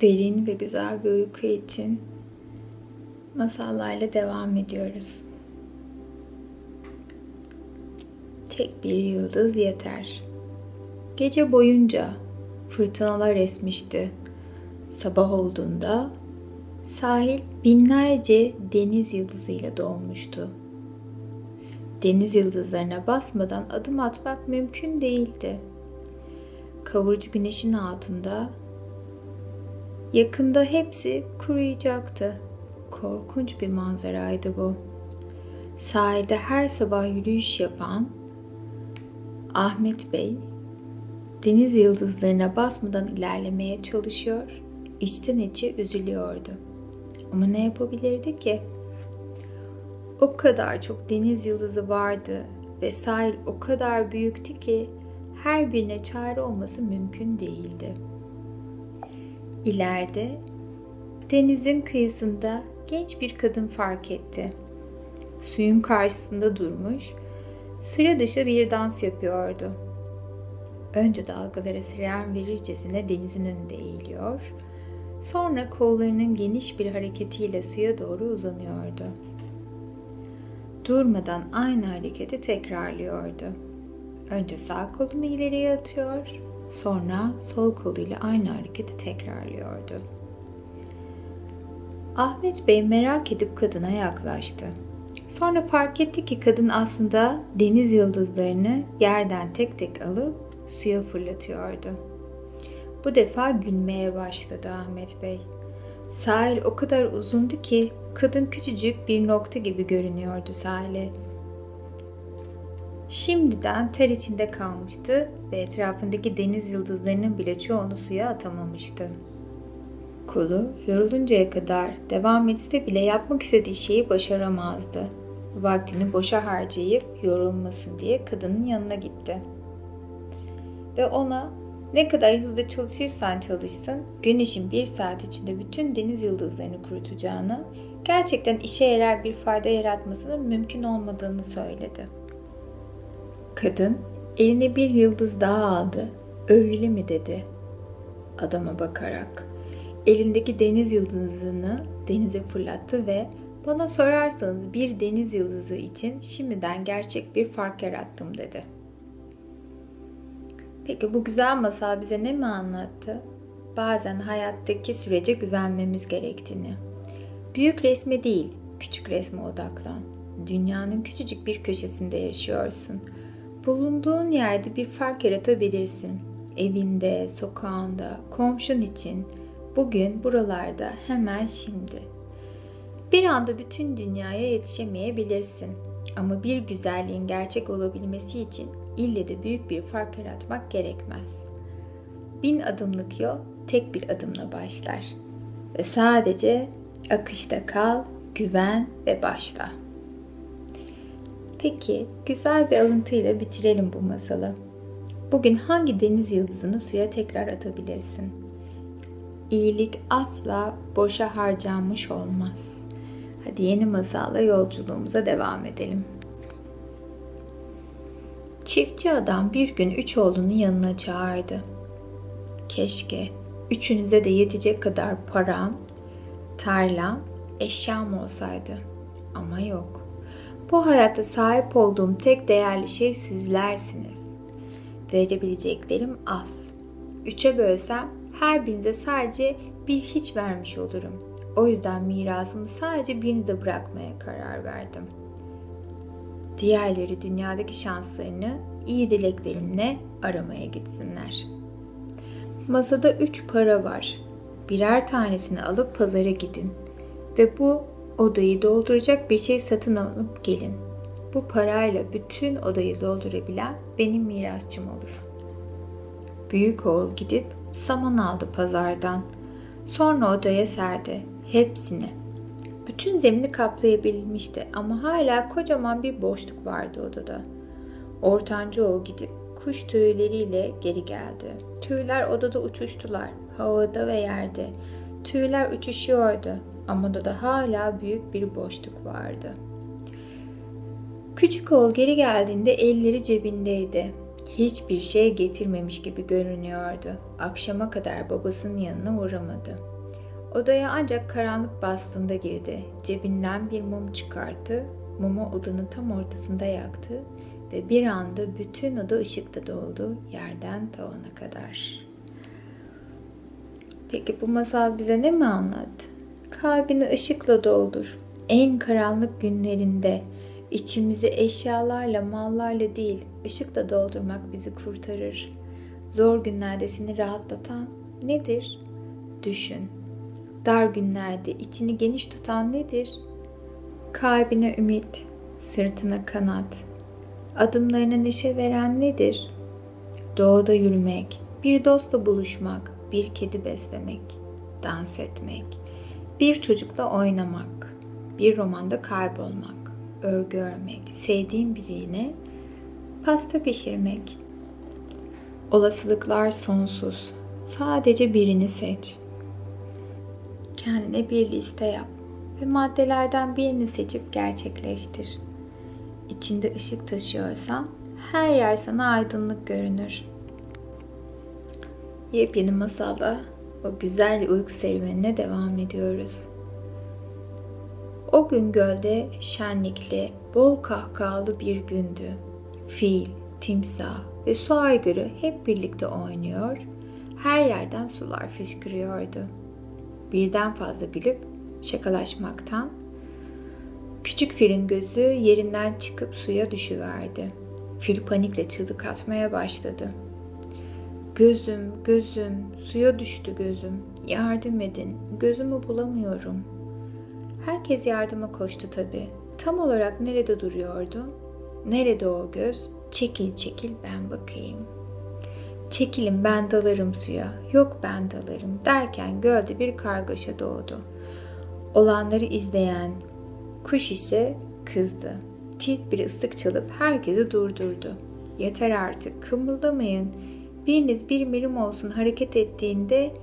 derin ve güzel bir uyku için masallarla devam ediyoruz. Tek bir yıldız yeter. Gece boyunca fırtınalar esmişti. Sabah olduğunda sahil binlerce deniz yıldızıyla dolmuştu. Deniz yıldızlarına basmadan adım atmak mümkün değildi. Kavurucu güneşin altında Yakında hepsi kuruyacaktı. Korkunç bir manzaraydı bu. Sahilde her sabah yürüyüş yapan Ahmet Bey deniz yıldızlarına basmadan ilerlemeye çalışıyor, içten içe üzülüyordu. Ama ne yapabilirdi ki? O kadar çok deniz yıldızı vardı ve sahil o kadar büyüktü ki her birine çare olması mümkün değildi. İleride denizin kıyısında genç bir kadın fark etti. Suyun karşısında durmuş, sıra dışı bir dans yapıyordu. Önce dalgalara siren verircesine denizin önünde eğiliyor, sonra kollarının geniş bir hareketiyle suya doğru uzanıyordu. Durmadan aynı hareketi tekrarlıyordu. Önce sağ kolunu ileriye atıyor, Sonra sol koluyla aynı hareketi tekrarlıyordu. Ahmet Bey merak edip kadına yaklaştı. Sonra fark etti ki kadın aslında deniz yıldızlarını yerden tek tek alıp suya fırlatıyordu. Bu defa gülmeye başladı Ahmet Bey. Sahil o kadar uzundu ki kadın küçücük bir nokta gibi görünüyordu sahile. Şimdiden ter içinde kalmıştı ve etrafındaki deniz yıldızlarının bile çoğunu suya atamamıştı. Kolu yoruluncaya kadar devam etse bile yapmak istediği şeyi başaramazdı. Vaktini boşa harcayıp yorulmasın diye kadının yanına gitti. Ve ona ne kadar hızlı çalışırsan çalışsın, güneşin bir saat içinde bütün deniz yıldızlarını kurutacağını, gerçekten işe yarar bir fayda yaratmasının mümkün olmadığını söyledi. Kadın eline bir yıldız daha aldı. Öyle mi dedi adama bakarak. Elindeki deniz yıldızını denize fırlattı ve bana sorarsanız bir deniz yıldızı için şimdiden gerçek bir fark yarattım dedi. Peki bu güzel masal bize ne mi anlattı? Bazen hayattaki sürece güvenmemiz gerektiğini. Büyük resme değil, küçük resme odaklan. Dünyanın küçücük bir köşesinde yaşıyorsun.'' Bulunduğun yerde bir fark yaratabilirsin. Evinde, sokağında, komşun için bugün buralarda hemen şimdi. Bir anda bütün dünyaya yetişemeyebilirsin. Ama bir güzelliğin gerçek olabilmesi için ille de büyük bir fark yaratmak gerekmez. Bin adımlık yol tek bir adımla başlar. Ve sadece akışta kal, güven ve başla. Peki, güzel bir alıntıyla bitirelim bu masalı. Bugün hangi deniz yıldızını suya tekrar atabilirsin? İyilik asla boşa harcanmış olmaz. Hadi yeni masalla yolculuğumuza devam edelim. Çiftçi adam bir gün üç oğlunu yanına çağırdı. Keşke üçünüze de yetecek kadar param, tarlam, eşyam olsaydı. Ama yok. Bu hayatta sahip olduğum tek değerli şey sizlersiniz. Verebileceklerim az. Üçe bölsem her birinize sadece bir hiç vermiş olurum. O yüzden mirasımı sadece birinize bırakmaya karar verdim. Diğerleri dünyadaki şanslarını iyi dileklerimle aramaya gitsinler. Masada üç para var. Birer tanesini alıp pazara gidin ve bu odayı dolduracak bir şey satın alıp gelin. Bu parayla bütün odayı doldurabilen benim mirasçım olur. Büyük oğul gidip saman aldı pazardan. Sonra odaya serdi. Hepsini. Bütün zemini kaplayabilmişti ama hala kocaman bir boşluk vardı odada. Ortancı oğul gidip kuş tüyleriyle geri geldi. Tüyler odada uçuştular, havada ve yerde. Tüyler uçuşuyordu ama da hala büyük bir boşluk vardı. Küçük oğul geri geldiğinde elleri cebindeydi. Hiçbir şey getirmemiş gibi görünüyordu. Akşama kadar babasının yanına uğramadı. Odaya ancak karanlık bastığında girdi. Cebinden bir mum çıkarttı. Mumu odanın tam ortasında yaktı ve bir anda bütün oda ışıkla doldu yerden tavana kadar. Peki bu masal bize ne mi anlattı? Kalbini ışıkla doldur. En karanlık günlerinde içimizi eşyalarla, mallarla değil, ışıkla doldurmak bizi kurtarır. Zor günlerde seni rahatlatan nedir? Düşün. Dar günlerde içini geniş tutan nedir? Kalbine ümit, sırtına kanat. Adımlarına neşe veren nedir? Doğada yürümek, bir dostla buluşmak, bir kedi beslemek, dans etmek, bir çocukla oynamak, bir romanda kaybolmak, örgü örmek, sevdiğin birine pasta pişirmek. Olasılıklar sonsuz. Sadece birini seç. Kendine bir liste yap ve maddelerden birini seçip gerçekleştir. İçinde ışık taşıyorsan her yer sana aydınlık görünür. Yepyeni masalla o güzel uyku serüvenine devam ediyoruz. O gün gölde şenlikli, bol kahkahalı bir gündü. Fil, timsah ve su aygırı hep birlikte oynuyor, her yerden sular fışkırıyordu. Birden fazla gülüp şakalaşmaktan küçük filin gözü yerinden çıkıp suya düşüverdi. Fil panikle çığlık atmaya başladı. Gözüm, gözüm, suya düştü gözüm. Yardım edin, gözümü bulamıyorum. Herkes yardıma koştu tabii. Tam olarak nerede duruyordu? Nerede o göz? Çekil çekil ben bakayım. Çekilin ben dalarım suya. Yok ben dalarım derken gölde bir kargaşa doğdu. Olanları izleyen kuş ise kızdı. Tiz bir ıslık çalıp herkesi durdurdu. Yeter artık kımıldamayın. Biriniz bir milim olsun hareket ettiğinde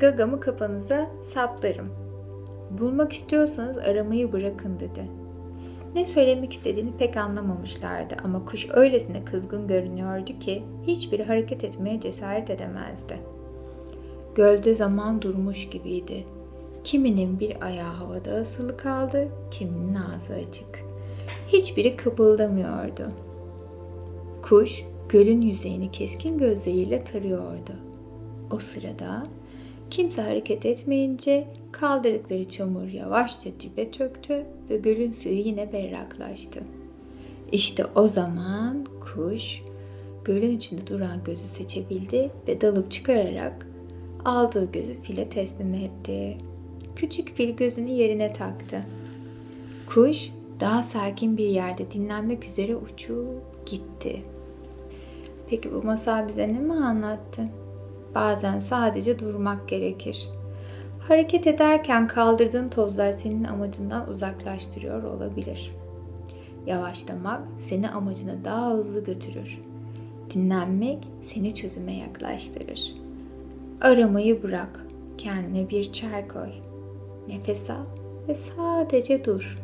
gagamı kafanıza saplarım. Bulmak istiyorsanız aramayı bırakın dedi. Ne söylemek istediğini pek anlamamışlardı ama kuş öylesine kızgın görünüyordu ki hiçbiri hareket etmeye cesaret edemezdi. Gölde zaman durmuş gibiydi. Kiminin bir ayağı havada asılı kaldı, kiminin ağzı açık. Hiçbiri kıpıldamıyordu. Kuş gölün yüzeyini keskin gözleriyle tarıyordu. O sırada kimse hareket etmeyince kaldırdıkları çamur yavaşça dibe çöktü ve gölün suyu yine berraklaştı. İşte o zaman kuş gölün içinde duran gözü seçebildi ve dalıp çıkararak aldığı gözü file teslim etti. Küçük fil gözünü yerine taktı. Kuş daha sakin bir yerde dinlenmek üzere uçup gitti. Peki bu masal bize ne mi anlattı? Bazen sadece durmak gerekir. Hareket ederken kaldırdığın tozlar senin amacından uzaklaştırıyor olabilir. Yavaşlamak seni amacına daha hızlı götürür. Dinlenmek seni çözüme yaklaştırır. Aramayı bırak. Kendine bir çay koy. Nefes al ve sadece dur.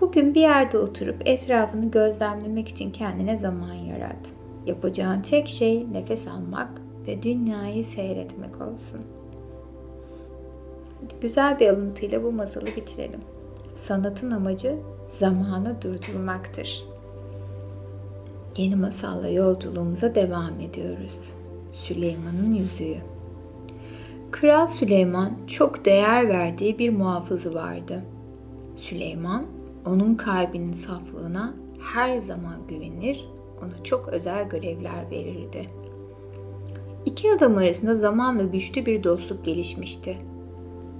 Bugün bir yerde oturup etrafını gözlemlemek için kendine zaman yarat. Yapacağın tek şey nefes almak ve dünyayı seyretmek olsun. Hadi güzel bir alıntıyla bu masalı bitirelim. Sanatın amacı zamanı durdurmaktır. Yeni masalla yolculuğumuza devam ediyoruz. Süleyman'ın yüzüğü. Kral Süleyman çok değer verdiği bir muhafızı vardı. Süleyman onun kalbinin saflığına her zaman güvenir, ona çok özel görevler verirdi. İki adam arasında zamanla güçlü bir dostluk gelişmişti.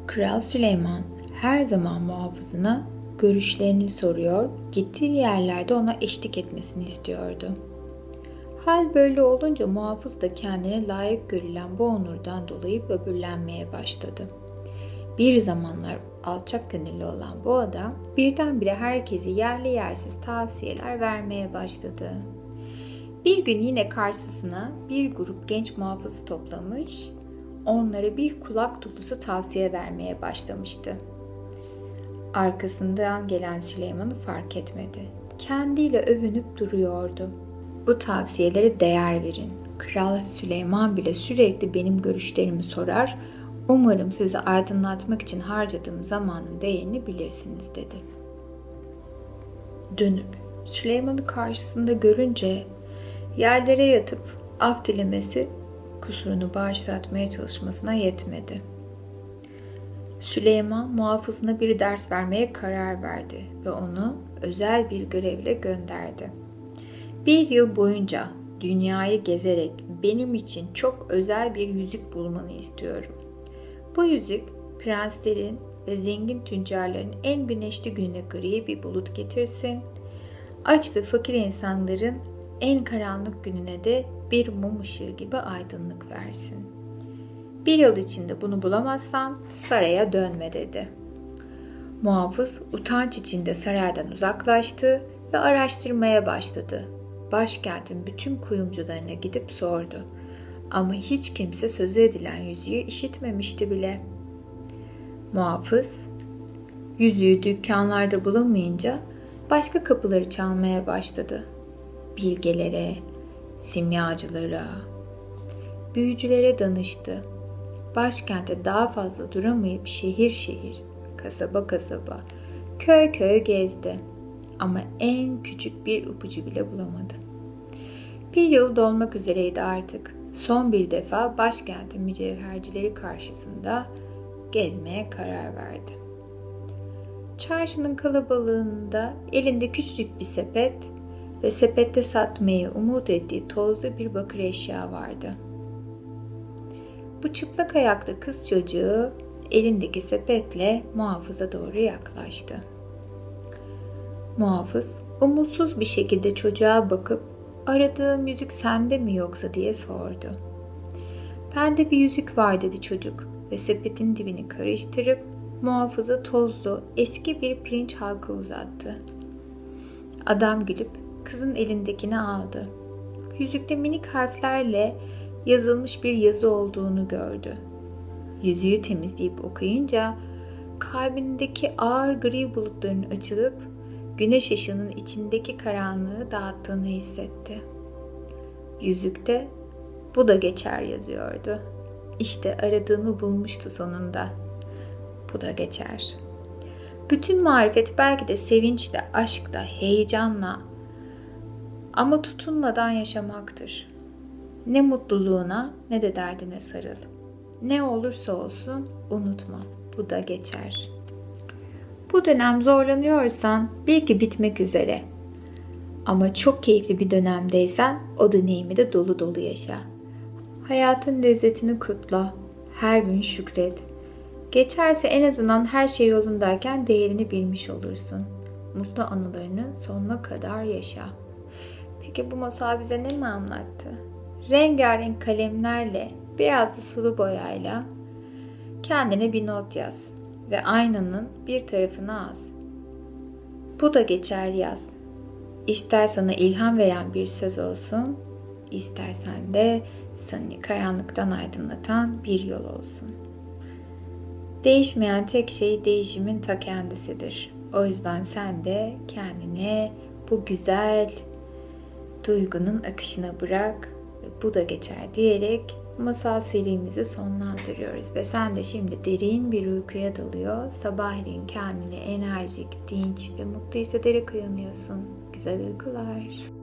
Kral Süleyman her zaman muhafızına görüşlerini soruyor, gittiği yerlerde ona eşlik etmesini istiyordu. Hal böyle olunca muhafız da kendine layık görülen bu onurdan dolayı böbürlenmeye başladı. Bir zamanlar alçak gönüllü olan bu adam birdenbire herkesi yerli yersiz tavsiyeler vermeye başladı. Bir gün yine karşısına bir grup genç muhafız toplamış, onlara bir kulak dolusu tavsiye vermeye başlamıştı. Arkasından gelen Süleyman'ı fark etmedi. Kendiyle övünüp duruyordu. Bu tavsiyelere değer verin. Kral Süleyman bile sürekli benim görüşlerimi sorar. Umarım sizi aydınlatmak için harcadığım zamanın değerini bilirsiniz dedi. Dönüp Süleyman'ı karşısında görünce yerlere yatıp af dilemesi kusurunu bağışlatmaya çalışmasına yetmedi. Süleyman muhafızına bir ders vermeye karar verdi ve onu özel bir görevle gönderdi. Bir yıl boyunca dünyayı gezerek benim için çok özel bir yüzük bulmanı istiyorum. Bu yüzük prenslerin ve zengin tüccarların en güneşli gününe gri bir bulut getirsin. Aç ve fakir insanların en karanlık gününe de bir mum ışığı gibi aydınlık versin. Bir yıl içinde bunu bulamazsan saraya dönme dedi. Muhafız utanç içinde saraydan uzaklaştı ve araştırmaya başladı. Başkentin bütün kuyumcularına gidip sordu. Ama hiç kimse sözü edilen yüzüğü işitmemişti bile. Muhafız, yüzüğü dükkanlarda bulamayınca başka kapıları çalmaya başladı. Bilgelere, simyacılara, büyücülere danıştı. Başkente daha fazla duramayıp şehir şehir, kasaba kasaba, köy köy gezdi. Ama en küçük bir ipucu bile bulamadı. Bir yıl dolmak üzereydi artık. Son bir defa başkentin mücevhercileri karşısında gezmeye karar verdi. Çarşının kalabalığında elinde küçücük bir sepet ve sepette satmayı umut ettiği tozlu bir bakır eşya vardı. Bu çıplak ayaklı kız çocuğu elindeki sepetle muhafıza doğru yaklaştı. Muhafız umutsuz bir şekilde çocuğa bakıp aradığım yüzük sende mi yoksa diye sordu. Bende bir yüzük var dedi çocuk ve sepetin dibini karıştırıp muhafıza tozlu eski bir pirinç halka uzattı. Adam gülüp kızın elindekini aldı. Yüzükte minik harflerle yazılmış bir yazı olduğunu gördü. Yüzüğü temizleyip okuyunca kalbindeki ağır gri bulutların açılıp güneş ışığının içindeki karanlığı dağıttığını hissetti. Yüzükte bu da geçer yazıyordu. İşte aradığını bulmuştu sonunda. Bu da geçer. Bütün marifet belki de sevinçle, aşkla, heyecanla ama tutunmadan yaşamaktır. Ne mutluluğuna ne de derdine sarıl. Ne olursa olsun unutma. Bu da geçer. Bu dönem zorlanıyorsan bil ki bitmek üzere. Ama çok keyifli bir dönemdeysen o deneyimi de dolu dolu yaşa. Hayatın lezzetini kutla. Her gün şükret. Geçerse en azından her şey yolundayken değerini bilmiş olursun. Mutlu anılarını sonuna kadar yaşa. Peki bu masal bize ne mi anlattı? Rengarenk kalemlerle, biraz da sulu boyayla kendine bir not yaz ve aynanın bir tarafına as. Bu da geçer yaz. İster sana ilham veren bir söz olsun, istersen de seni karanlıktan aydınlatan bir yol olsun. Değişmeyen tek şey değişimin ta kendisidir. O yüzden sen de kendine bu güzel duygunun akışına bırak ve bu da geçer diyerek masal serimizi sonlandırıyoruz ve sen de şimdi derin bir uykuya dalıyor. Sabahleyin kendini enerjik, dinç ve mutlu hissederek uyanıyorsun. Güzel uykular.